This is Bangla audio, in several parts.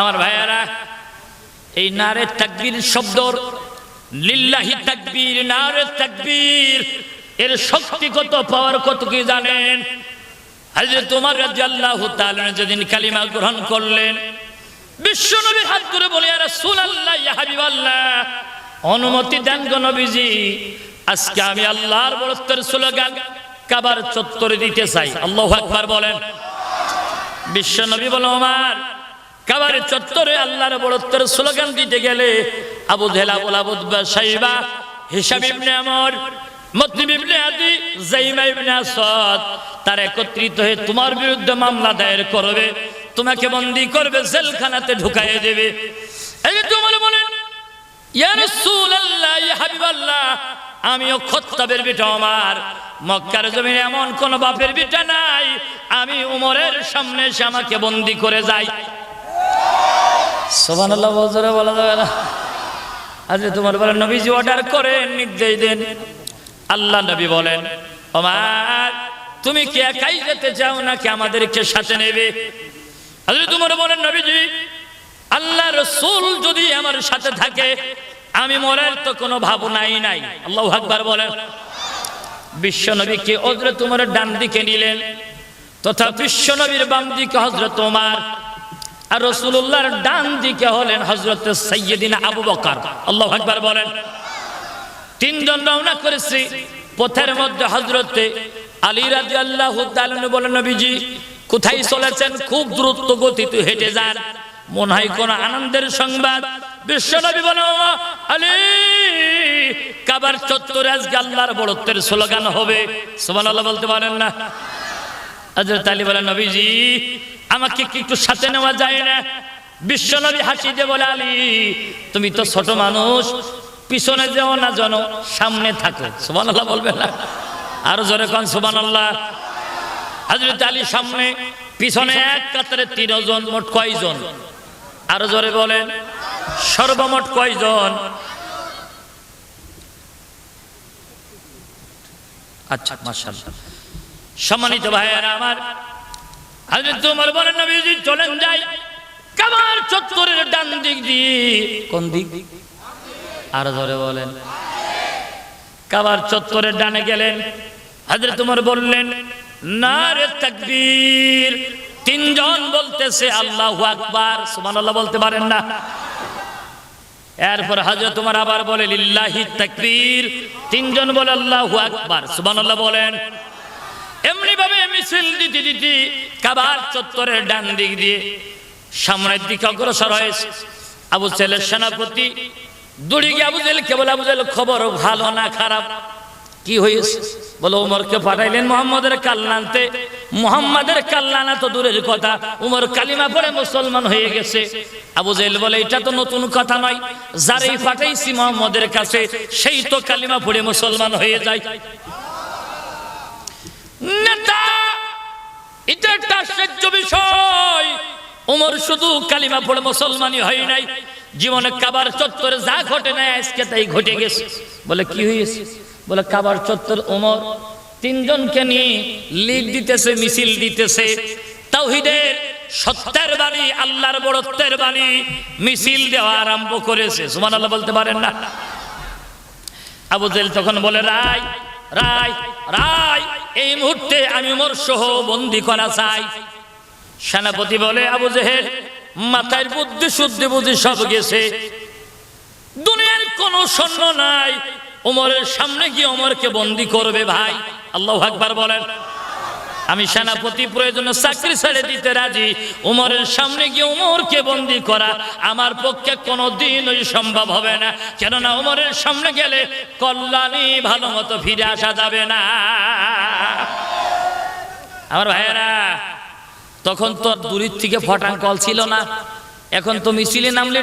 আমার ভাইয়ারা, এই নারে তাকবীর শব্দর লিল্লাহি তাকবীর, নারে তাকবীর, এর শক্তি কত পাওয়ার কত কি জানেন? হাজরত তোমার রাদিয়াল্লাহু তাআলা যেদিন কালিমা গ্রহণ করলেন বিশ্বনবী হাত ধরে বলে হাবিবাল্লাহ, অনুমতি দেন গো নবীজি, আজকে আমি আল্লাহর বড়ত্বের স্লোগান কাবার চত্বরে দিতে চাই। আল্লাহু আকবার বলেন। বিশ্বনবী বলো আমার কাবারের চত্বরে আল্লাহর বড়ত্বের স্লোগান দিতে গেলে আবু জেলা বলা বুধবা সাইবা হিসাব ইবনে আমর, মতলিব ইবনে আদি, জাইমা ইবনে আসাদ, তার একত্রিত হয়ে তোমার বিরুদ্ধে মামলা দায়ের করবে, তোমাকে বন্দি করবে, জেলখানাতে ঢুকাইয়ে দেবে। এই যে তোমার বলেন ইয়া রাসূলুল্লাহ, ইয়া হাবিবাল্লাহ, আমিও খত্তাবের বেটা আমার, মক্কার জমিনে এমন কোন বাপের বেটা নাই, আমি উমরের সামনে এসে আমাকে বন্দি করে যাই। সোবানাল্লাহ বজরে বলা যাবে না। আজকে তোমার বলে নবীজি অর্ডার করেন নির্দেশ দেন। আল্লাহ নবী বলেন ওমার তুমি কি একাই যেতে চাও নাকি আমাদেরকে সাথে নেবে? আজকে তোমার বলেন নবীজি, আল্লাহ রসুল যদি আমার সাথে থাকে, আমি মরার তো কোনো ভাবনাই নাই। আল্লাহ আকবার বলেন। বিশ্ব নবীকে হজরত তোমার ডান দিকে নিলেন, তথা বিশ্ব নবীর বাম দিকে হজরত তোমার আর রসুল্লাহর ডান দিকে হলেন হজরত সৈয়দিন আবু বকার। আল্লাহ আকবার বলেন। তিনজন রওনা করেছি। পথের মধ্যে হজরতে আলী রাজি আল্লাহ বলেন, নবীজি, কোথায় চলেছেন? খুব দ্রুত গতিতে হেঁটে যান। মনে হয় কোন আনন্দের সংবাদ। বিশ্বনবী বলো আলী, কাবার চত্বরে আজকে আল্লাহর বড়ত্বের স্লোগান হবে। সুবহানাল্লাহ বলতে পারেন না। হযরত আলী বলেন, নবীজি আমাকে কি একটু সাথে নেওয়া যায় না? বিশ্বনবী হাসি দিয়ে বলে, আলী, তুমি তো ছোট মানুষ, পিছনে যেও না জন সামনে থাকো। সুবহানাল্লাহ বলবে না। আরও জোরে কন, সুবহানাল্লাহ। হযরত আলী সামনে, পিছনে এক কাতারে তিনজন মোট কয়জন? আরও জোরে বলেন, সর্বমোট কয়জন? আচ্ছা মাশাআল্লাহ। সম্মানিত ভাইয়েরা, আমার হযরত ওমর বলেন, নবীজি, চলেন যাই। কাবার চত্বরের ডান দিক দিয়ে, কোন দিক? আরও ধরে বলেন। কাবার চত্বরের ডানে গেলেন। হযরত ওমর বললেন, নারে তাকবীর। তিনজন বলতেছে, আল্লাহু আকবার। সুবহানাল্লাহ বলতে পারেন না। এরপর হযরত তোমার আবার বলে, লিল্লাহি তাকবীর। তিনজন বলে, আল্লাহু আকবার। সুবহানাল্লাহ বলেন এমনি ভাবে মিছিল দিতে দিতে কাবার চত্বরের ডান দিক দিয়ে সামনের দিকে অগ্রসর হয়েছে। আবু ছেলের সেনাপতি দৌড়ে গিয়ে আবু জেল কেবল আবু জেল, খবর ভালো না খারাপ? কি হয়েছে? বলে, উমরকে পাঠাইলেন মোহাম্মদের কাল্লানতে মোহাম্মদের কাল্লানা তো দূরের কথা। উমর কালিমা পড়ে মুসলমান হয়ে গেছে। আবু জেল বলে, এটা তো নতুন কথা নয়। যারাই পাঠাইছি মোহাম্মদের কাছে, সেই তো কালিমা পড়ে মুসলমান হয়ে যায়। নেতা, এটা একটা আশ্চর্য বিষয়। শুধু কালিমা পড়ে মুসলমানই হয় নাই। জীবনে কাবার চত্বরে যা ঘটে নাই, আজকে তাই ঘটে গেছে। বলে, কি হয়েছে? বলে, কাবার চত্বর তিনজনকে নিয়ে দিতেছে, মিছিল দিতেছে। সত্যের বাণী, আল্লাহর বড়ত্বের বাণী মিছিল দেওয়া আরম্ভ করেছে। সুমান আল্লাহ বলতে পারেন না? আবু জেল তখন বলে, রায় রায় রায়। এই মুহূর্তে আমি মোর সহ বন্দি করা চাই। সেনাপতি বলে, আবু জেহের মাথায় বুদ্ধি, শুদ্ধি বুদ্ধি সব গেছে। দুনিয়ার কোন সৈন্য নাই। ওমরের সামনে গিয়ে ওমরকে বন্দি করবে ভাই। আল্লাহ আকবার বলেন। আমি সেনাপতি প্রয়োজনে চাকরি ছেড়ে দিতে রাজি উমরের সামনে গিয়ে উমরকে বন্দি করা আমার পক্ষে কোনো দিনই সম্ভব হবে না কেননা উমরের সামনে গেলে কল্যাণী ভালো মতো ফিরে আসা যাবে না আমার ভাইয়েরা তখন তো দূরের থেকে ফটাং কল ছিল না এখন তো মিছিলে নামলে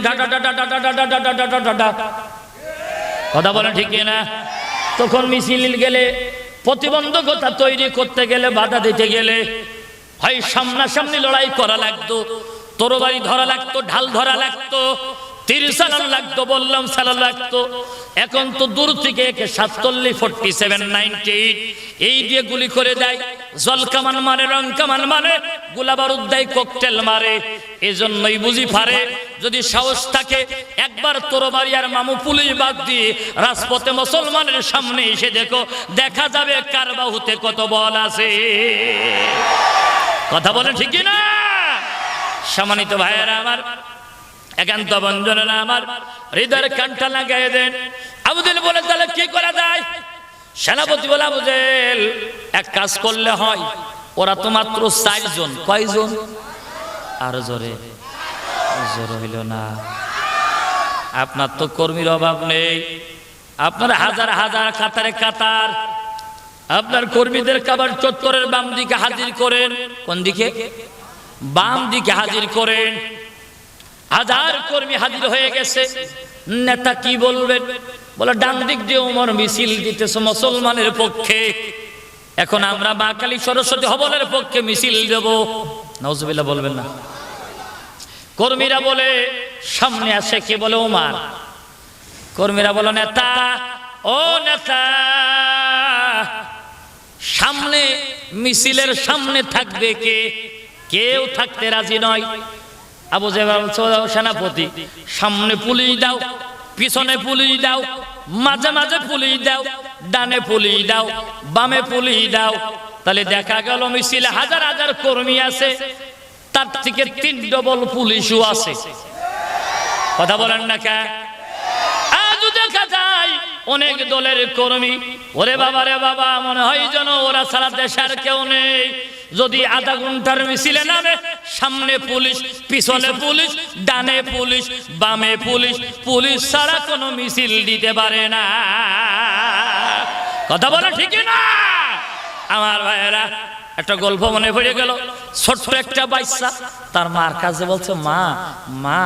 কথা বলেন ঠিক না তখন মিছিল গেলে প্রতিবন্ধকতা তৈরি করতে গেলে বাধা দিতে গেলে হয় সামনাসামনি লড়াই করা লাগতো, তরবারি ধরা লাগতো, ঢাল ধরা লাগতো তিরিশ সালান লাগতো, বললাম সালান লাগতো। এখন তো দূর থেকে একে সাতচল্লিশ ফোরটি সেভেন নাইনটি এই দিয়ে গুলি করে দেয়। জল মারে, রং মারে ককটেল মারে। এজন্যই বুঝি পারে যদি সাহস থাকে, একবার তোরবাড়ি আর মামু পুলিশ বাদ দিয়ে রাজপথে মুসলমানের সামনে এসে দেখো, দেখা যাবে কার বাহুতে কত বল আছে। কথা বলে ঠিকই না? সম্মানিত ভাইয়েরা আমার একান্ত বঞ্জনেরা আমার হৃদয়ের কানটা লাগাই দেন। আবুদেল বলে তাহলে কি করা যায়? সেনাপতি বলে, আবুদেল, এক কাজ করলে হয়, ওরা তো মাত্র চারজন। কয়জন? আর জোরে, জোর হইল না। আপনার তো কর্মীর অভাব নেই। আপনার হাজার হাজার কাতারে কাতার। আপনার কর্মীদের কাবার চত্বরের বাম দিকে হাজির করেন। কোন দিকে? বাম দিকে হাজির করেন। হাজার কর্মী হাজির হয়ে গেছে। নেতা কি বলবেন বলে, ডান দিক দিয়ে উমর মিছিল দিতেছে মুসলমানের পক্ষে। এখন আমরা মা কালী সরস্বতী হবনের পক্ষে মিছিল দেব। নজবিল্লা বলবেন না। কর্মীরা বলে, সামনে আসে কে বলে? ওমার কর্মীরা বলো, নেতা, ও নেতা, সামনে, মিছিলের সামনে থাকবে কে? কেউ থাকতে রাজি নয়। আবু জেবাল সেনাপতি, সামনে পুলিশ দাও, পিছনে পুলিশ দাও, মাঝে মাঝে পুলিশ দাও, ডানে পুলিশ দাও, বামে পুলিশ দাও। তাহলে দেখা গেল মিছিলে হাজার হাজার কর্মী আছে, তার থেকে তিন ডবল পুলিশও আছে। কথা বলেন না কে? দেখা যায় অনেক দলের কর্মী, ওরে বাবা রে বাবা, মনে হয় যেন ওরা সারা দেশের কেউ নেই। যদি আধা ঘণ্টার মিছিলে নামে সামনে পুলিশ, পিছনে পুলিশ, ডানে পুলিশ, বামে পুলিশ পুলিশ ছাড়া কোনো মিছিল দিতে পারে না। কথা বলে ঠিকই না? আমার ভাইয়েরা একটা গল্প মনে পড়ে গেল। ছোট্ট একটা বাচ্চা, তার মার কাছে বলছে, মা মা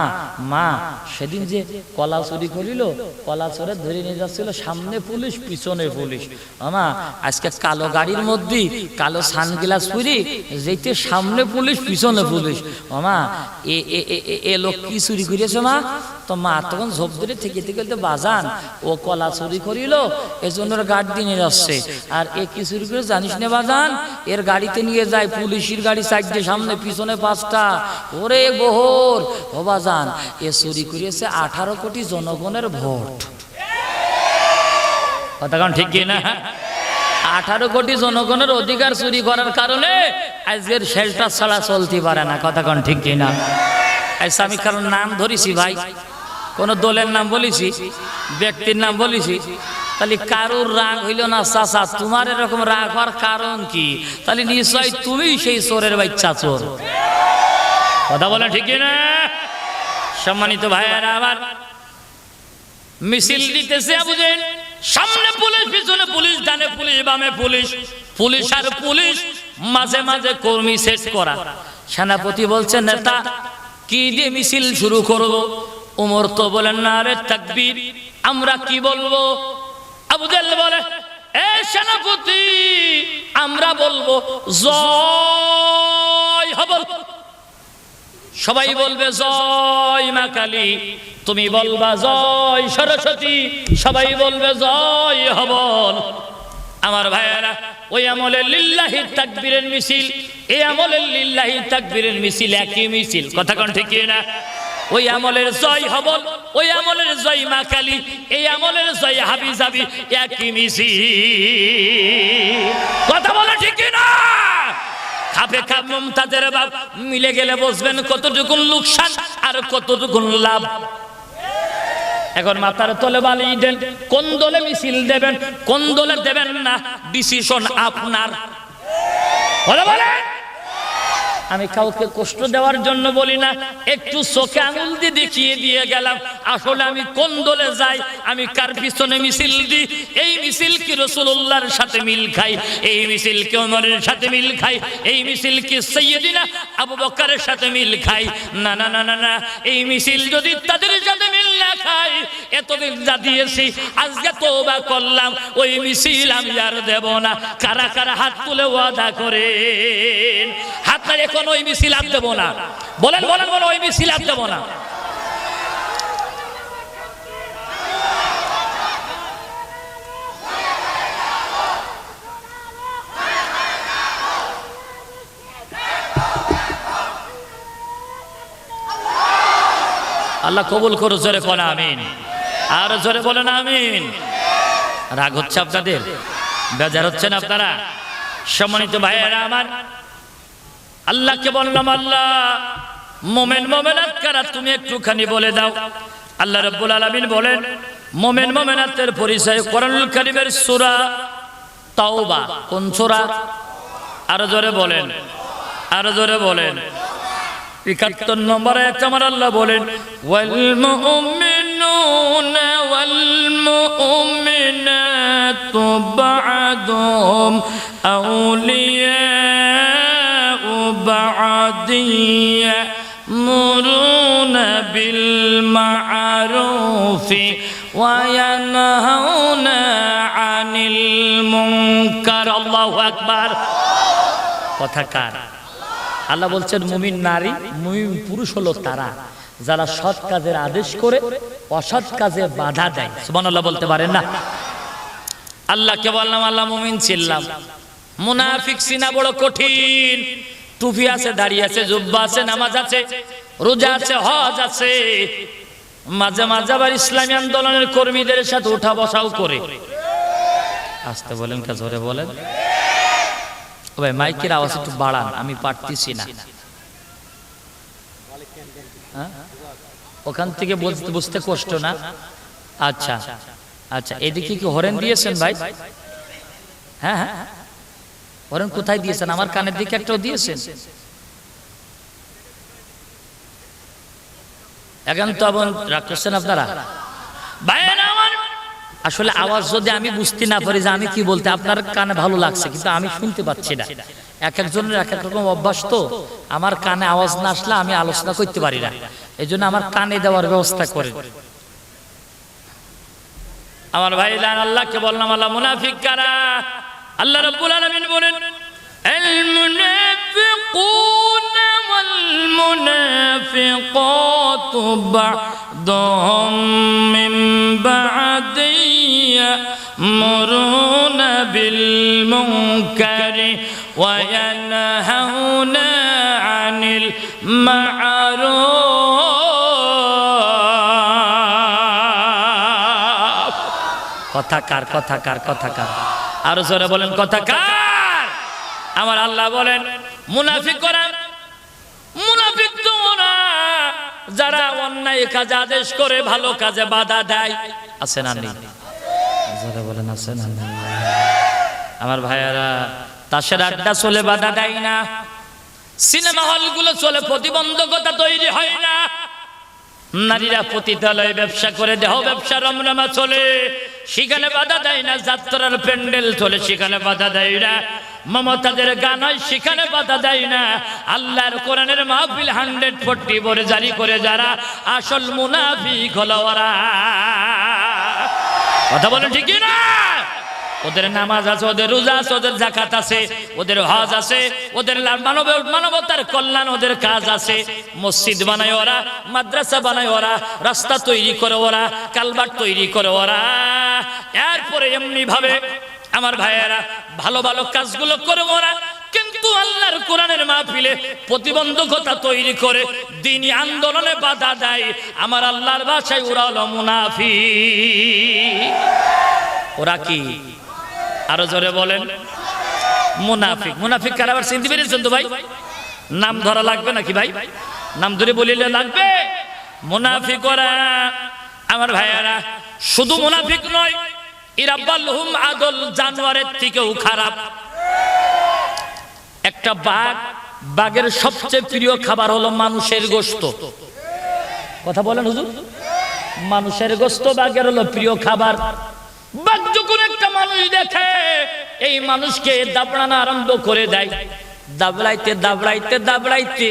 মা, সেদিন যে কলা চুরি করিল, কলা চোরে ধরে নিয়ে যাচ্ছিল সামনে পুলিশ, পিছনে পুলিশ। আমা, আজকে কালো গাড়ির মধ্যে কালো সানগ্লাস পরি যেতে সামনে পুলিশ, পিছনে পুলিশ। মামা এ এ লোক কি চুরি করিয়েছে, মা? তো মা তখন ঝোপ ধরে থেকে থেকে তো বাজান, ও কলা চুরি করিল, এজন্য গাড়ি নিয়ে যাচ্ছে। আর এ কি চুরি করে জানিস না বাজান? এর গাড়িতে নিয়ে যায়, পুলিশের গাড়ি সাইডে, সামনে, পিছনে পাঁচটা। ওরে বহর। ও বাজান, এ চুরি করিয়েছে আঠারো কোটি জনগণের ভোট। কথা ঠিক না আঠারো কোটি জনগণের অধিকার চুরি করার কারণে আজকের শেষটা ছাড়া চলতে পারে না। কথা কারণ ঠিক না আচ্ছা আমি কারণ নাম ধরেছি ভাই। কোন দলের নাম বলেছি? ব্যক্তির নাম বলেছি? তাহলে কারোর রাগ হইল না, চাচা, তোমার এরকম রাগ হওয়ার কারণ কি? তাহলে নিশ্চয় তুমি সেই চোরের বাচ্চা চোর। কথা বলে ঠিক না সম্মানিত ভাইয়ারা আমার মিছিল দিতেছে বুঝেন সামনে পুলিশ, পিছনে পুলিশ, ডানে পুলিশ, বামে পুলিশ। পুলিশ আর পুলিশ মাঝে মাঝে কর্মী সেট করা। সেনাপতি বলছে, নেতা, কি দিয়ে মিছিল শুরু করব? উমর তো বলেন, না রে, তাকবীর। আমরা কি বলব? আবু জাহল বলে এ সেনাপতি আমরা বলব জয় হবল সবাই বলবে জয় মা কালী। তুমি বলবা জয় সরস্বতী। সবাই বলবে জয় হবল আমার ভাইয়েরা ওই আমলের লিল্লাহি তাকবীরের মিছিল এই আমলের লিল্লাহি তাকবীরের মিছিল একই মিছিল। কথা কোন ঠিক না ওই আমলের জয় হবল, ওই আমলের জয় মা কালী, এই আমলের জয় হাবি যাবি একই মিছিল। কথা বলে ঠিক না? খাপে খাপ মমতাজের বাপ, মিলে গেলে বসবেন কতটুকু লোকসান আর কতটুকু লাভ? এখন মাথার তলে বালি দেন, কোন দলে মিছিল দেবেন, কোন দলে দেবেন না ডিসিশন আপনার। বলে বলে আমি কাউকে কষ্ট দেওয়ার জন্য বলি না, একটু চোখে আঙুল দিয়ে দেখিয়ে দিয়ে গেলাম। আসলে আমি কোন দলে যাই, আমি কার পিছনে মিছিল দিই? এই মিছিল কি রসুল্লাহর সাথে মিল খাই? এই মিছিল কি ওমরের সাথে মিল খাই? এই মিছিল কি সৈয়দিনা আবু বকারের সাথে মিল খাই? না না না না, এই মিছিল যদি তাদের সাথে না খাই, এতদিন যা দিয়েছি, আজকে তোবা করলাম, ওই মিছিল আমি আর দেব না। কারা কারা হাত তুলে ওয়াদা করেন? হাত এখন ওই মিছিল আর দেব না। বলেন বলেন বলেন, ওই মিছিল আর দেব না। আল্লাহ কবুল করো, জোরে বলে আমিন। আর জোরে বলেন আমিন। রাগ হচ্ছে আপনাদের? বেজার হচ্ছেন আপনারা? সম্মানিত ভাইয়েরা আমার, আল্লাহকে বললাম, আল্লাহ, মোমেন মোমেনাত কারা? তুমি একটুখানি বলে দাও। আল্লাহ রব্বুল আলামিন বলেন, মোমেন মোমেনাতের পরিচয় কোরআনুল কারীমের সূরা তাওবা। কোন সূরা? আরও জোরে বলেন, আরও জোরে বলেন। একাত্তর নম্বরে একটা আমার আল্লাহ বলেন ওয়াল মুমিনুনা ওয়াল মুমিনাতু বা'দুম আউলিয়াউ বা'দিয়া يأمرون بالمعروف وينهون عن المنكر الله أكبر কথা কার আল্লাহ বলছেন, মুমিন নারী, মুমিন পুরুষ হলো তারা, যারা সৎ কাজের আদেশ করে অসৎ কাজে বাধা দেয়। সুবহানাল্লাহ বলতে পারেন না? আল্লাহকে বললাম, আল্লাহ মুমিন ছিলাম মুনাফিক সিনা বড় কঠিন। টুপি আছে, দাড়ি আছে, জুব্বা আছে, নামাজ আছে, রোজা আছে, হজ আছে। মাঝে মাঝে আবার ইসলামী আন্দোলনের কর্মীদের সাথে উঠা বসাও করে। আসতে বলেন কে, জোরে বলেন। ভাই মাইকের আওয়াজ একটু বাড়ান, আমি পারতেছি না। হ্যাঁ? ওখান থেকে বুঝতে কষ্ট না? আচ্ছা আচ্ছা এদিকে কি হরেন দিয়েছেন ভাই? হ্যাঁ হ্যাঁ হরেন কোথায় দিয়েছেন? আমার কানের দিকে একটাও দিয়েছেন? এখন তো আবার রাগ করছেন আপনারা? আসলে আওয়াজ যদি আমি বুঝতে না পারি যে আমি কি বলতে আপনার কানে ভালো লাগছে কিন্তু আমি শুনতে পাচ্ছি না এক একজনের এক এক রকম অভ্যাস তো আমার কানে আওয়াজ না আসলে আমি আলোচনা করতে পারি না এই জন্য আমার কানে দেওয়ার ব্যবস্থা করে আমার ভাই লান আল্লাহকে বললাম আল্লাহ মুনাফিক কারা আল্লাহ রাব্বুল আলামিন বলেন المنافقون والمنافقات بعضهم من بعد يأمرون بالمنكر وينهون عن المعروف কথা কার কথা কার কথা কার আরো জোরে বলেন কথা কার আমার আল্লাহ বলেন মুনাফিক করা মুনাফিক তো ওরা যারা অন্যায় কাজে আদেশ করে ভালো কাজে বাধা দেয় আছে না নেই জোরে বলেন না আমার ভাইয়ারা, তাসের আড্ডা চলে, বাধা দেয় না। সিনেমা হলগুলো চলে, প্রতিবন্ধকতা তৈরি হয় না। নারীরা পতিতালয়ে ব্যবসা করে, দেহ ব্যবসা রমরমা চলে। সেখানে বাধা দেয় না, যাত্রার প্যান্ডেল চলে, সেখানে বাধা দেয় না। মমতাদের গান হয়, সেখানে বাধা দেয় না। আল্লাহর কোরআনের মাহফিল হান্ড্রেড ফোরটি বলে জারি করে যারা আসল মুনাফিক হলো ওরা। কথা বলে ঠিকই না ওদের নামাজ আছে, ওদের রোজা আছে, ওদের জাকাত আছে, ওদের হজ আছে, ওদের মানব মানবতার কল্যাণ ওদের কাজ আছে। মসজিদ বানায় ওরা, মাদ্রাসা বানায় ওরা, রাস্তা তৈরি করে ওরা কালবার তৈরি করে ওরা। এরপরে এমনি ভাবে আমার ভাইয়েরা ভালো ভালো কাজগুলো করে ওরা কিন্তু আল্লাহর কোরআনের মাহফিলে প্রতিবন্ধকতা তৈরি করে দিনী আন্দোলনে বাধা দেয়। আমার আল্লাহর ভাষায় হলো মুনাফি ওরা কি? আরও জোরে বলেন। মুনাফিক। মুনাফিক কার আবার চিনতে পেরেছেন তো ভাই? নাম ধরা লাগবে নাকি ভাই? নাম ধরে বলিলে লাগবে। মুনাফিক ওরা। আমার ভাইয়ারা, শুধু মুনাফিক নয় ইরাব্বাল হুম আদল জানোয়ারের থেকেও খারাপ। একটা বাঘ, বাঘের সবচেয়ে প্রিয় খাবার হলো মানুষের গোশত। কথা বলেন হুজুর? মানুষের গোশত বাঘের হলো প্রিয় খাবার। বাঘ যখন একটা মানুষ দেখে, এই মানুষকে দাবড়ানো আরম্ভ করে দেয়। দাবড়াইতে দাবড়াইতে দাবড়াইতে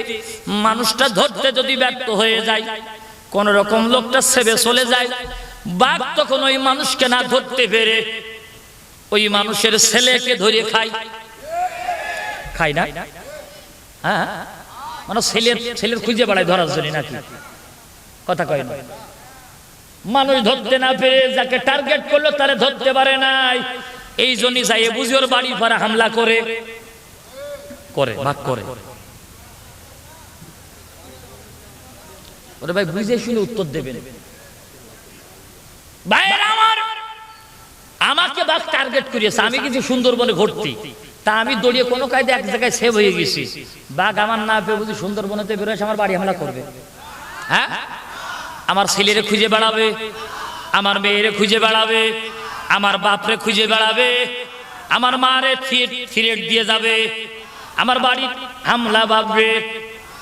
মানুষটা ধরতে যদি ব্যর্থ হয়ে যায় কোন রকম লোকটা সেবে চলে যায়। বাঘ তখন ওই মানুষকে না ধরতে পেরে, ওই মানুষের ছেলেকে ধরে খায়। খায় না? হ্যাঁ? মানে ছেলের ছেলের খুঁজে বেড়ায় ধরার জন্য নাকি? কথা কয় না। মানুষ ধরতে না পেরে যাকে টার্গেট করল তারে ধরতে পারে নাই। এই জন্যই যাই বুঝি ওর বাড়ি পাড়া হামলা করে। করে, ভাগ করে। ওরে ভাই, বুঝে শুনে উত্তর দেবেন। ভাইয়েরা আমার! আমাকে বাঘ টার্গেট করিয়েছে, আমি কিছু সুন্দরবনে ঘুরতি তা আমি দড়িয়ে কোনো কায়দে এক জায়গায় সেভ হয়ে গেছি। বাঘ আমার না পেয়ে বুঝি সুন্দরবনেতে বেরোয় আমার বাড়ি হামলা করবে। হ্যাঁ? আমার ছেলেরে খুঁজে বেড়াবে, আমার মেয়েরে খুঁজে বেড়াবে, আমার বাপরে খুঁজে বেড়াবে, আমার মারে থ্রেট দিয়ে যাবে, আমার বাড়ি হামলা ভাববে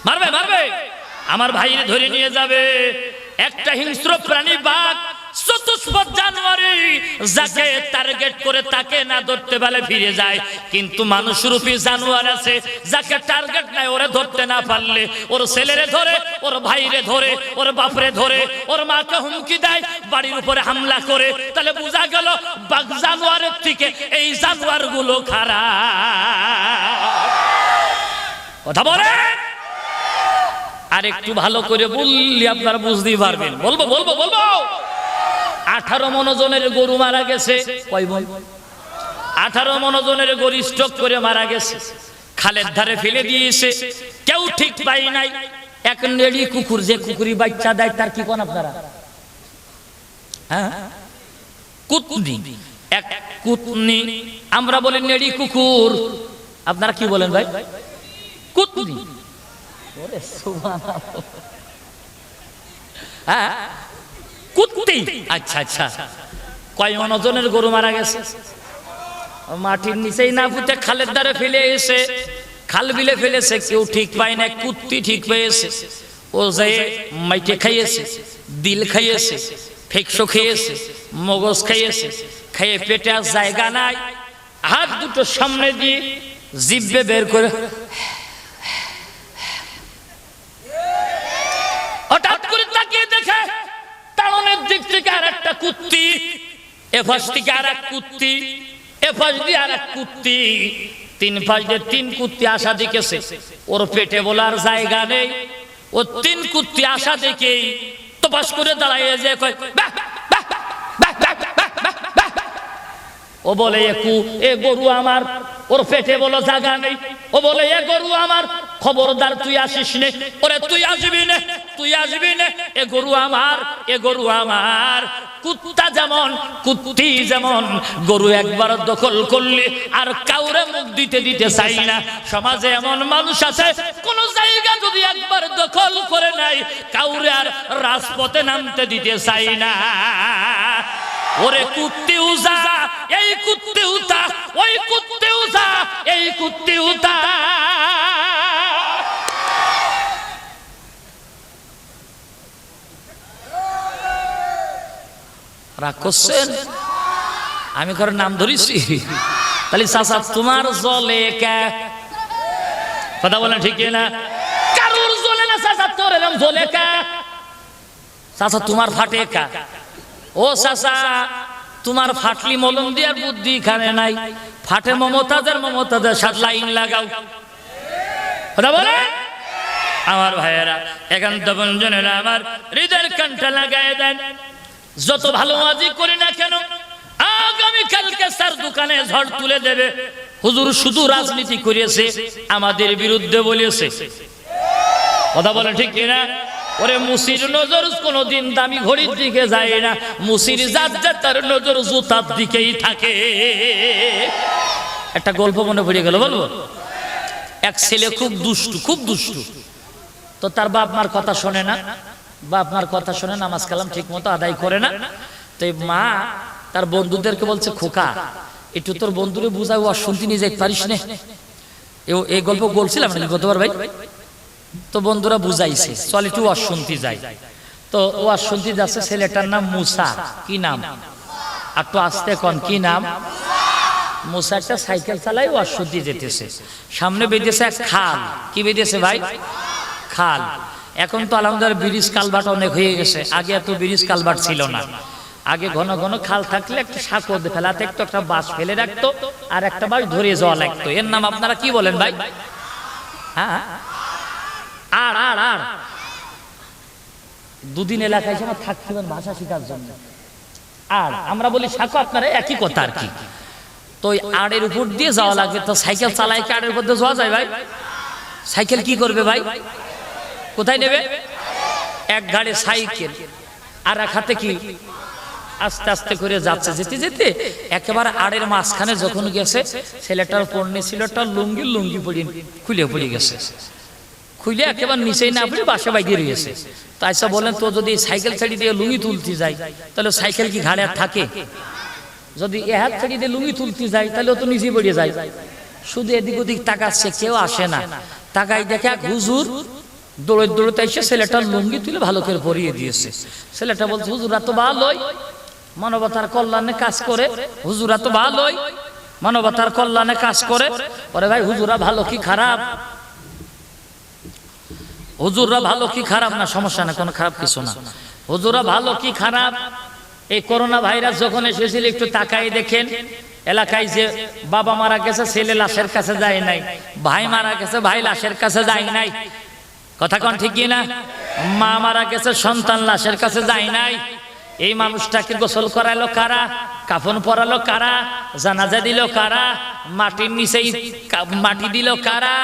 মারবে মারবে? আমার ভাইরে ধরে নিয়ে যাবে। একটা হিংস্র প্রাণী বাঘ হুমকি দেয়, বাড়ির উপরে হামলা করে। তাহলে বোঝা গেল, বাঘ জানোয়ারের থেকে এই জানোয়ারগুলো খারাপ। কথা বলে আর একটু ভালো করে বললি আপনারা বুঝতেই পারবেন। বলব বলব বলব! আঠারো মনোজনের গরু মারা গেছে। কয় মন আঠারো মনোজনের গরু স্টক করে মারা গেছে। খালের ধারে ফেলে দিয়েছে। কেউ ঠিক পাই নাই। এক নেড়ি কুকুর যে কুকুরি বাচ্চা দেয়, তার কি কোন আপনারা? হ্যাঁ? কুতনি। এক কুতনি। আমরা বলি নেড়ি কুকুর। আপনারা কি বলেন ভাই? কুতনি। হ্যাঁ? কুত্তি। আচ্ছা আচ্ছা। কয় ওজনের গরু মারা গেছে। মাটির নিচেই না ফুটে খালের দ্বারে ফেলে এসে, খাল বিলে ফেলেছে, কেউ ঠিক পায় না, কুত্তি ঠিক পেয়েছে। ও যে মাইকে খাইয়েছে, দিল খাইয়েছে ফেকশো খেয়েছে, মগজ খাইয়েছে, খেয়ে পেটে আর জায়গা নাই। হাত দুটো সামনে দিয়ে জিব্বে বের করে হঠাৎ করে তাকিয়ে দেখে তাড়নের দিক থেকে আর একটা কুত্তি এফাস থেকে আর এক কুত্তি দিয়ে আর এক কুত্তি, তিন দিয়ে তিন কুত্তি ওর পেটে বলার জায়গা নেই। ও তিন কুত্তি যে। ও বলে এ গরু আমার। ওর পেটে বলো জায়গা নেই। ও বলে, এ গরু আমার। খবরদার তুই আসিস নে। ওরে তুই আসবি নে, তুই আসবি নে। এ গরু আমার, এ গরু আমার। কুত্তা যেমন, কুত্তি যেমন। গরু একবার দখল করলে আর কাউরে মুখ দিতে দিতে চাই না। সমাজে এমন মানুষ আছে, কোন জায়গা যদি একবার দখল করে নাই কাউরে আর রাজপথে নামতে দিতে চাই না। ওরে কুত্তি উজা, এই কুত্তি উতা, ওই কুত্তি উজা, এই কুত্তি উতা। রাগ করছেন? আমি কারও নাম ধরেছি? তাহলে চাচা, তোমার জলে কে? কথা বলেন ঠিক না কারুর জলে না চাচা, তোর এরকম জলে কে? তোমার ফাটে কা? ও চাচা, তোমার ফাটলি মলম দিয়ার বুদ্ধি এখানে নাই। ফাটে মমতাদের মমতাদের সাথে লাইন লাগাও। কথা বলে আমার ভাইয়েরা, একান্ত বঞ্জনেরা আমার হৃদয়ের কানটা লাগায় দেন। যত ভালো আজি করি না কেন, আগামী কালকে স্যার দোকানে ঝড় তুলে দেবে। হুজুর শুধু রাজনীতি করিয়েছে, আমাদের বিরুদ্ধে বলেছে কথা বলে ঠিক কিনা? ওরে মুসির নজর কোনোদিন দামি ঘড়ির দিকে যায় না। মুসির জাত তার নজর জুতার দিকেই থাকে। একটা গল্প মনে পড়ে গেল, বলব? এক ছেলে খুব দুষ্টু খুব দুষ্টু। তো তার বাপ মার কথা শোনে না। বাপ মার কথা শুনে নামাজ কালাম ঠিক মতো আদায় করে না। তো মা তার বন্ধুদেরকে বলছে, খোকা, একটু তোর বন্ধুরে বুঝাই, ও শুনতে নিয়ে যাই পারিস নে। এই গল্প বলছিলাম নাকি গতবার ভাই? তো বন্ধুরা বুঝাইছে, চল একটু অশুনতি যাই। তো ও অশুনতি যাচ্ছে, ছেলেটার নাম মুসা, কি নাম? আর তো আসতে কন, কি নাম? মুসা একটা সাইকেল চালাই ও অশুনতি যেতেছে। সামনে বেঁধেছে এক খাল, কি বেঁধেছে ভাই? খাল। এখন তো আলহামদুলিল্লাহ ব্রিজ কালভার্ট অনেক হয়ে গেছে। আগে এত ব্রিজ কালভার্ট ছিল না। আগে ঘন ঘন খাল থাকলে একটা সাঁকো ফেলাতে একটু একটা বাস ফেলে রাখতো আর একটা বাস ধরে যাওয়া লাগতো। এর নাম আপনারা কি বলেন ভাই? হ্যাঁ? আর আর দুদিন এলাকায় এসে আমার থাকতে ভাষা শেখার জন্য। আর, আমরা বলি, সাঁকো আপনারা, একই কথা আর কি। তো ওই আড়ের উপর দিয়ে যাওয়া লাগবে। তো সাইকেল চালাই আড়ের উপর দিয়ে যাওয়া যায় ভাই? সাইকেল কি করবে ভাই? কোথায় নেবে? এক ঘাড়ে সাইকেল। আর এক হাতে কি? আস্তে আস্তে করে যাচ্ছে। যেতে যেতে একেবারে আড়ের মাঝখানে যখন গেছে, ছেলেটার পণ্যে ছিল একটা লুঙ্গি লুঙ্গি পড়ি খুলে পড়ে গেছে। খুলে একেবারে নিচেই না পড়ে বাসা বাইরে রয়েছে। তাই সব বলেন, তো যদি সাইকেল ছাড়ি দিয়ে লুঙ্গি তুলতে যাই, তাহলে সাইকেল কি ঘাড়ে আর থাকে? যদি এ হাত ছাড়ি দিয়ে লুঙ্গি তুলতে যাই, তাহলে তো নিচে পড়ে যায়। শুধু এদিক ওদিক তাকাচ্ছে, কেউ আসে না। তাকাই দেখে হুজুর দৌড়ে দৌড়তে এসে ছেলেটার লুঙ্গি তুলে ভালো করে পরিয়ে দিয়েছে। ছেলেটা বলছে, হুজুরা তো ভালোই। মানবতার কল্যাণে কাজ করে। হুজুরা তো ভালোই। মানবতার কল্যাণে কাজ করে। ওরে ভাই, হুজুরা ভালো কি খারাপ? হুজুররা ভালো কি খারাপ? না, সমস্যা না কোনো খারাপ কিছু না। হুজুরা ভালো কি খারাপ? এই করোনা ভাইরাস যখন এসেছিল, একটু তাকাই দেখেন। এলাকায় যে বাবা মারা গেছে, ছেলে লাশের কাছে যায় নাই। ভাই মারা গেছে, ভাই লাশের কাছে যায় নাই। কথা কন ঠিক না মা মারা গেছে, সন্তান লাশের কাছে যায় নাই। এই মানুষটাকে গোসল করালো কারা? কাফন পরালো কারা? জানাজা দিল কারা? মাটির নিচেই মাটি দিল কারা?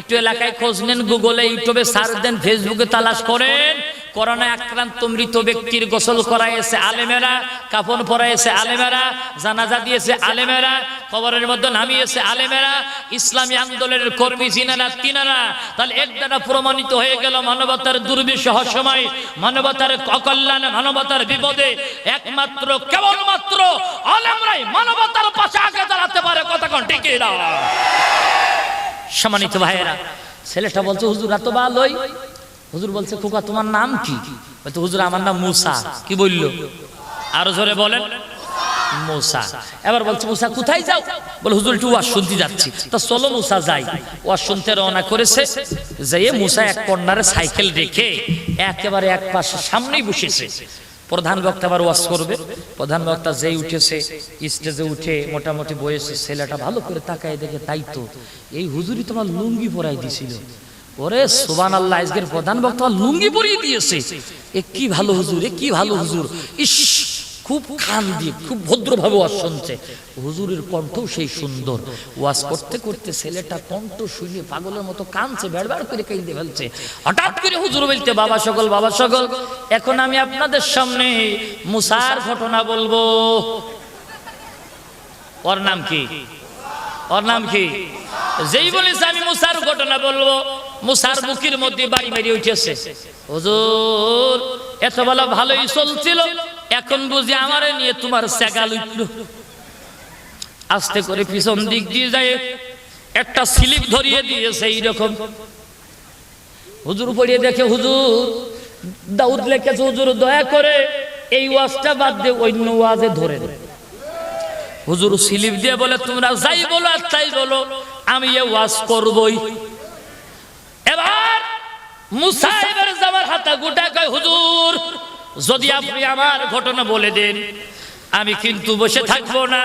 একটু এলাকায় খোঁজ নেন গুগলে ইউটিউবে সার্চ দেন ফেসবুকে তালাশ করেন। করোনায় আক্রান্ত মৃত ব্যক্তির গোসল করাইছে আলেমেরা, কাফন পরাইছে আলেমেরা, জানাজা দিয়েছে আলেমেরা, কবরের মধ্যে নামিয়েছে আলেমেরা, ইসলামী আন্দোলনের কর্মী চিনারা তিনারা। তাহলে এক দ্বারা প্রমাণিত হয়ে গেল মানবতার দুর্বিষহ সময়, মানবতার অকল্যাণে, মানবতার বিপদে একমাত্র, কেবলমাত্র আলেমরাই মানবতার পাশে আগে দাঁড়াতে পারে কতক্ষণ টিকে দাও সম্মানিত ভাইয়েরা, ছেলেটা বলছে, হুজুর, এত ভালোই। হুজুর বলছে, খোকা, তোমার নাম কি? বলছে, হুজুর, আমার নাম মুসা। কি বলল? আরও জোরে বলেন, মুসা। এবার বলছে, মুসা, কোথায় যাও? বলে, হুজুর, একটু ওয়াজ শুনতে যাচ্ছি। তো চলো মুসা যাই। ওয়াজ শুনতে রওনা করেছে, যেয়ে মুসা এক কর্নারে সাইকেল রেখে একেবারে এক পাশে সামনেই বসেছে। প্রধান বক্তা আবার ওয়াজ করবে। প্রধান বক্তা যেই উঠেছে, স্টেজে উঠে মোটামুটি বয়সে ছেলেটা ভালো করে তাকায় দেখে, তাই তো, এই হুজুরি তোমার লুঙ্গি পরাই দিছিল। ওরে সুবান আল্লাহ আজকের প্রধান বক্তা লুঙ্গি পরিয়ে দিয়েছে। এ কি ভালো হুজুর, এ কি ভালো হুজুর। ইস, খুব খান দিয়ে, খুব ভদ্রভাবে ওয়াজ শুনছে। হুজুরের কণ্ঠ সেই সুন্দর। ওয়াজ করতে করতে ছেলেটা কণ্ঠ শুনে পাগলের মতো কানছে বেড় করে কেঁদে ফেলছে। হঠাৎ করে হুজুর বলতে বাবা সকল বাবা সকল। এখন আমি আপনাদের সামনে মুসার ঘটনা বলব। ওর নাম কি? ওর নাম কি? যেই বলেছে আমি মুসার ঘটনা বলব, মুসার বুকির মধ্যে বাড়ি বাড়ি উঠেছে। হুজুর, এত বেলা ভালোই চলছিল, এখন বুঝি আমারে নিয়ে তোমার সেগাল উঠল। আস্তে করে পিছন দিক দিয়ে যায়, একটা স্লিপ ধরিয়ে দিয়েছে এইরকম। হুজুর পড়িয়ে দেখে, হুজুর দাউদ লেখেছে হুজুর দয়া করে এই ওয়াজটা বাদ দিয়ে অন্য ওয়াজে ধরে হুজুর স্লিপ দিয়ে বলে, তোমরা যাই বলো আর তাই বলো, আমি এ ওয়াজ করবই। এবার মুসা এবার যাবার হাতা গোটা কয়, হুজুর, যদি আপনি আমার ঘটনা বলে দেন, আমি কিন্তু বসে থাকব না।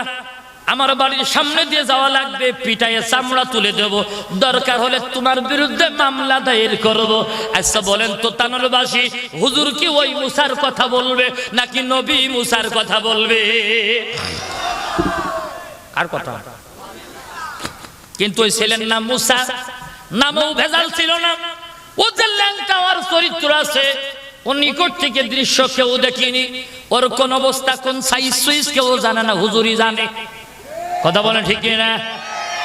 আমার বাড়ির সামনে দিয়ে যাওয়া লাগবে, পিটাইয়ে চামড়া তুলে দেব। দরকার হলে তোমার বিরুদ্ধে মামলা দায়ের করব। আচ্ছা বলেন তো তানলবাসী, হুজুর কি ওই মুসার কথা বলবে নাকি নবী মুসার কথা বলবে? আর কথা। কিন্তু ওই ছেলের নাম মুসা। নামও ভেজাল ছিল না। ও যে ল্যাংটা আর চরিত্র আছে। ও নিকট থেকে দৃশ্য কেউ দেখিনি। ওর কোন অবস্থা কোন সাইজ সুইজ কেউ জানে না হুজুরি জানে। কথা বলেন ঠিক না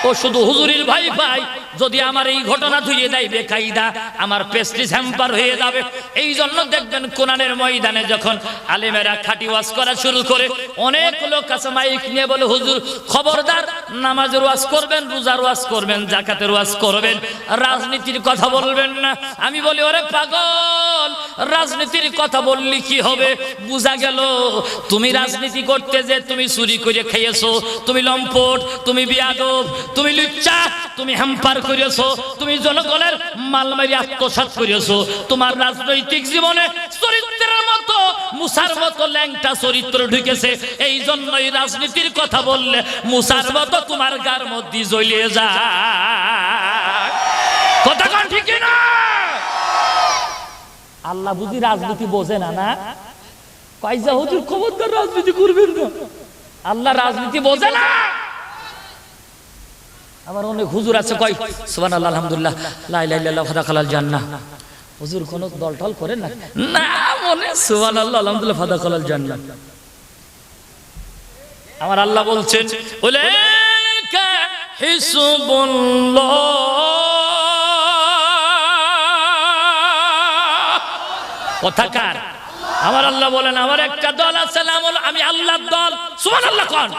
ও শুধু হুজুরির ভাই ভাই। যদি আমার এই ঘটনা ধুয়ে দেয় বেকাইদা আমার পেস্টিস হ্যাম্পার হয়ে যাবে। এই জন্য দেখবেন কোরআনের ময়দানে যখন আলেমেরা খাটি ওয়াজ করা শুরু করে, অনেক লোক কাছে মাইক নিয়ে বলে, হুজুর, খবরদার, নামাজের ওয়াজ করবেন, রোজার ওয়াজ করবেন, জাকাতের ওয়াজ করবেন, রাজনীতির কথা বলবেন না। আমি বলি, ওরে পাগল, রাজনীতির কথা বললি কি হবে? বুঝা গেল, তুমি রাজনীতি করতে যে তুমি চুরি করে খেয়েছো, তুমি লম্পট, তুমি বিয়াদব, তুমি লুচ্চা, তুমি হ্যাম্পার করেছ তুমি জনগণের মালমারি আত্মসাৎ করেছ তোমার রাজনৈতিক জীবনে চরিত্রের মতো, মুসার মতো ল্যাংটা চরিত্র ঢুকেছে। এই জন্যই রাজনীতির কথা বললে মুসার মতো তোমার গার মধ্যে জ্বলিয়ে যায়। কথা কন ঠিক না? আল্লাহ বুঝি রাজনীতি বোঝে না না? কয়জা হুজুর, খবরদার রাজনীতি করবেন না? আল্লাহ রাজনীতি বোঝে না। আমার অনেক হুজুর আছে কয়, সুবহানাল্লাহ, আলহামদুলিল্লাহ, লা ইলাহা ইল্লাল্লাহ ওয়া খালাল জান্নাহ। হুজুর কোন দল টল করেন না? না, মনে সুবান আল্লাহ আলহামদুলিল্লাহ ফাদা কলাল জান্নাত আমার আল্লাহ বলছেন হিসবুল্লাহ। কথাকার আমার আল্লাহ বলেন, আমার একটা দল আছে আমি আল্লাহর দল। সুবহানাল্লাহ, কোন?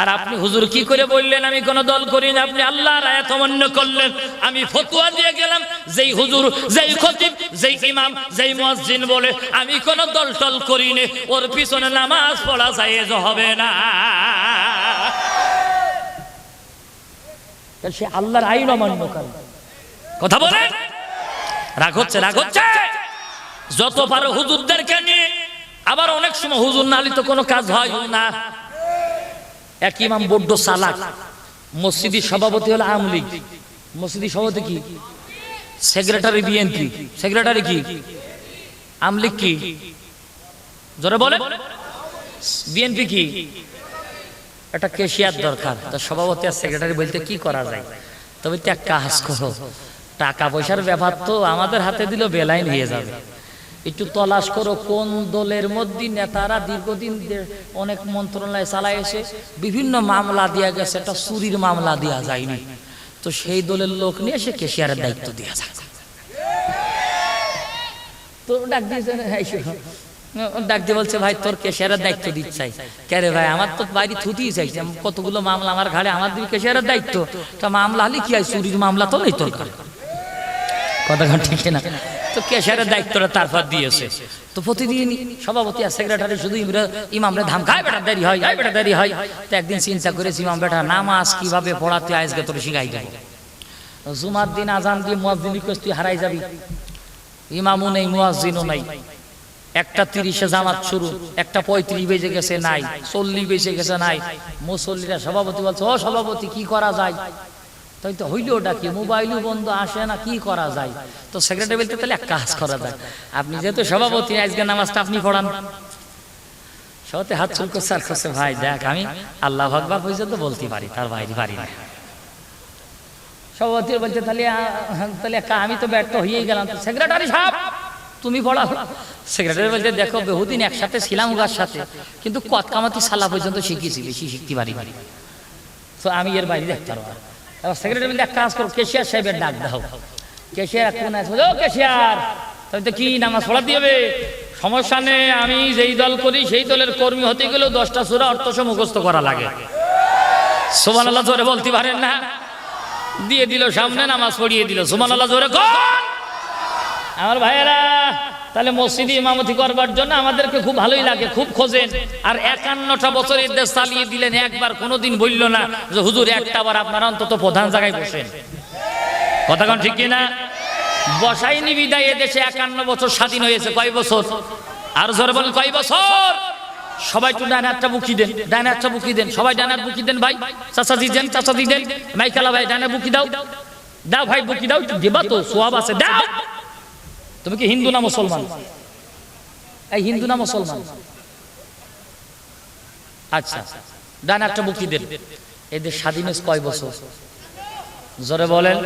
আর আপনি হুজুর কি করে বললেন? আমি কোন দল করি না আপনি আল্লাহর আয়াত অমান্য করলেন। আমি ফতুয়া দিয়ে গেলাম, যেই হুজুর, যেই খতিব, যেই ইমাম, যেই মুয়াজ্জিন বলে, আমি কোন দল টল করি না ওর পিছনে নামাজ পড়া জায়েজ হবে না। সে আল্লাহর আইন অমান্য করে। কথা বলেন রাগ হচ্ছে রাগ হচ্ছে। যত পারো হুজুরদেরকে নিয়ে, আবার অনেক সময় হুজুর নালি তো কোনো কাজ হয় না। এক ইমাম বড্ড সালাক মসজিদের সভাপতি হলো আওয়ামী লীগ। মসজিদের সভাপতি কি? Secretary BNP. সেক্রেটারি কি? আওয়ামী লীগ কি? জোরে বলে। বিএনপি কি? একটা কেশিয়ার দরকার। তো সভাপতি আর সেক্রেটারি বলতে কি করা যায়? তবে তো এক কাজ করো। টাকা পয়সার ব্যাপার তো আমাদের হাতে দিলেও বেলাইন হয়ে যাবে। একটু তলাশ করো, কোন দলের মধ্যে নেতারা দীর্ঘদিন অনেক মন্ত্রণালয় চালায় এসে বিভিন্ন মামলা দেওয়া গেছে, একটা চুরির মামলা দেওয়া যায়নি। তো সেই দলের লোক নিয়ে সে কেশিয়ারের দায়িত্ব দেওয়া যায় তো দিয়ে বলছে, ভাই, তোর দায়িত্ব ভাই, আমার তো থুতিই চাইছে, কতগুলো মামলা আমার ঘাড়ে, আমার দায়িত্ব। তা মামলা চুরির মামলা তো নেই তোর কথা ঠিক না তো কেশারের দায়িত্বটা তারপর দিয়েছে। তো প্রতিদিন সভাপতি আর সেক্রেটারি শুধু ইমামরে ধাম খায় বেটা, দেরি হয়, আয় বেটা, দেরি হয়। তো একদিন চিন্তা করেছি, ইমাম বেটা, নামাজ কীভাবে পড়াতে আজকে তোর শিখাই দেবো? জুমার দিন আজান দিয়ে মুয়াজ্জিন রিকোয়েস্ট তুই হারাই যাবি। ইমামও নেই, মুয়াজ্জিনও নাই। একটা তিরিশে জামাত শুরু, একটা পঁয়ত্রিশ বেজে গেছে নাই, চল্লিশ বেজে গেছে নাই। মুসল্লিরা সভাপতি বলছে, ও সভাপতি, কি করা যায়? তাই তো হইল ওটা কি? মোবাইলও বন্ধ, আসে না, কি করা যায়? তো সেক্রেটারি বলতে তাহলে এক কাজ করা যায় আপনি যেহেতু সভাপতি, আজকে নামাজটা আপনি পড়ান। সবাতে হাত চুল করছে আর করছে, ভাই, দেখ আমি আল্লাহ ভগবান পর্যন্ত বলতে পারি, তার বাইরে পারি না। সভাপতি বলছে, তাহলে তাহলে আমি তো ব্যর্থ হয়েই গেলাম। সেক্রেটারি সাহেব, তুমি পড়াও। সেক্রেটারি বলছে, দেখো, বহুদিন একসাথে ছিলাম ওর সাথে, কিন্তু কত কামাতি সালা পর্যন্ত শিখিয়েছি, বেশি শিখতে পারি তো আমি এর বাইরে দেখতে পারব। এবার সেক্রেটারি বলতে এক কাজ করো, কেশিয়ার সাহেবের ডাক দাও। কেশিয়ার কোন আছে? ও কেশিয়ার, তাহলে তো কি নামাজ পড়া দিবে সমস্যা নেই, আমি যেই দল করি, সেই দলের কর্মী হতে গেলেও দশটা সুরা অর্থ মুখস্থ করা লাগে। সোমান আল্লাহ জোরে বলতে পারেন না? দিয়ে দিল সামনে, নামাজ পড়িয়ে দিল। সোমান আল্লাহ জোরে আমার ভাইয়েরা তাহলে মসজিদে ইমামতি করবার জন্য আমাদেরকে খুব ভালোই লাগে, খুব খোঁজেন। আর একান্নটা বছর দেশ চালিয়ে দিলেন, একবার কোনোদিন বলল না যে, হুজুর, একটা বার আপনারা অন্তত প্রধান জায়গায় বসেন। কথা কন ঠিক কিনা? বসাইনি বিদায় দেশে একান্ন বছর স্বাধীন হয়েছে, কয় বছর? আর জোরে বলেন, কয় বছর? সবাই একটু ডান বুকি দেন, ডান বুকি দেন। সবাই ডান বুকি দেন ভাই। চাচাজি দেন চাচাজি দেন। মাইকালা ভাই, ডানে বুকি দাও। দাও ভাই, বুকি দাও দেবা তো, সোয়াব আছে, দাও। তুমি কি হিন্দু না মুসলমান? এই হিন্দু না মুসলমান? আচ্ছা ডান একটা বুকি দেন। এদের স্বাধীন কয় বছর? জোরে বলেন।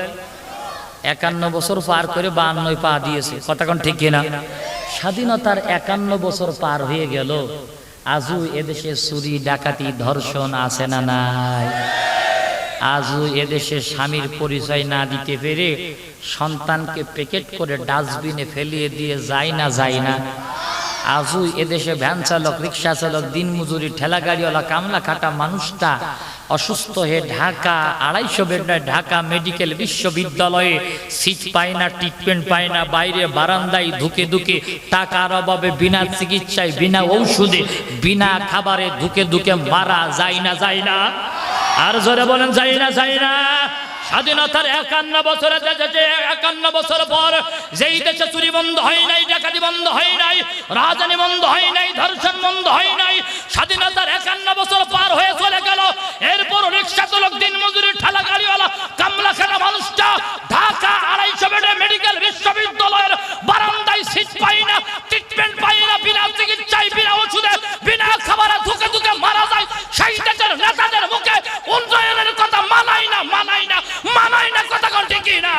একান্ন বছর পার করে বান্নয় পা দিয়েছে। কতক্ষণ ঠিক কিনা? স্বাধীনতার একান্ন বছর পার হয়ে গেল। আজও এদেশে চুরি, ডাকাতি, ধর্ষণ আছে না নাই? আজও এদেশে স্বামীর পরিচয় না দিতে পেরে সন্তানকে প্যাকেট করে ডাস্টবিনে ফেলিয়ে দিয়ে যায় না যায় না। আজও এদেশে ভ্যান চালক, রিক্সা চালক দিন মজুরি ঠেলা গাড়িওয়ালা কামলা খাটা মানুষটা অসুস্থ হয়ে ঢাকা, আড়াইশো বেডায় ঢাকা মেডিকেল বিশ্ববিদ্যালয়ে সিট পায় না ট্রিটমেন্ট পায় না, বাইরে বারান্দায় ধুকে ধুকে টাকার অভাবে বিনা চিকিৎসায়, বিনা ঔষধে, বিনা খাবারে ধুকে ধুকে মারা যায় না যায় না। আর জোরে বলেন যাই না যাই না। স্বাধীনতার একান্ন বছরে একান্ন বছর পর যেই দেশে চুরি বন্ধ হয় নাই, ডাকাতি বন্ধ হয় নাই রাজনী বন্ধ হয় নাই, ধর্ষণ বন্ধ হয় নাই, স্বাধীনতার একান্ন বছর পার হয়ে চলে গেল। এরপর রিক্সা চালক দিন মজুরি ঠেলা গাড়িওয়ালা কামলা খেলা মানুষটা ঢাকা আড়াইশো বেডে মেডিকেল বিশ্ববিদ্যালয়ের বারান্দায় সিট পাই না ট্রিটমেন্ট পাই না, বিনা চিকিৎসায়, বিনা ওষুধে, বিনা খাবারে ধুকে ধুকে মারা যায়। সেই দেশের নেতাদের মুখে উন্নয়নের কথা মানাই না মানাই না। মানায় না কথা কোন ঠিক না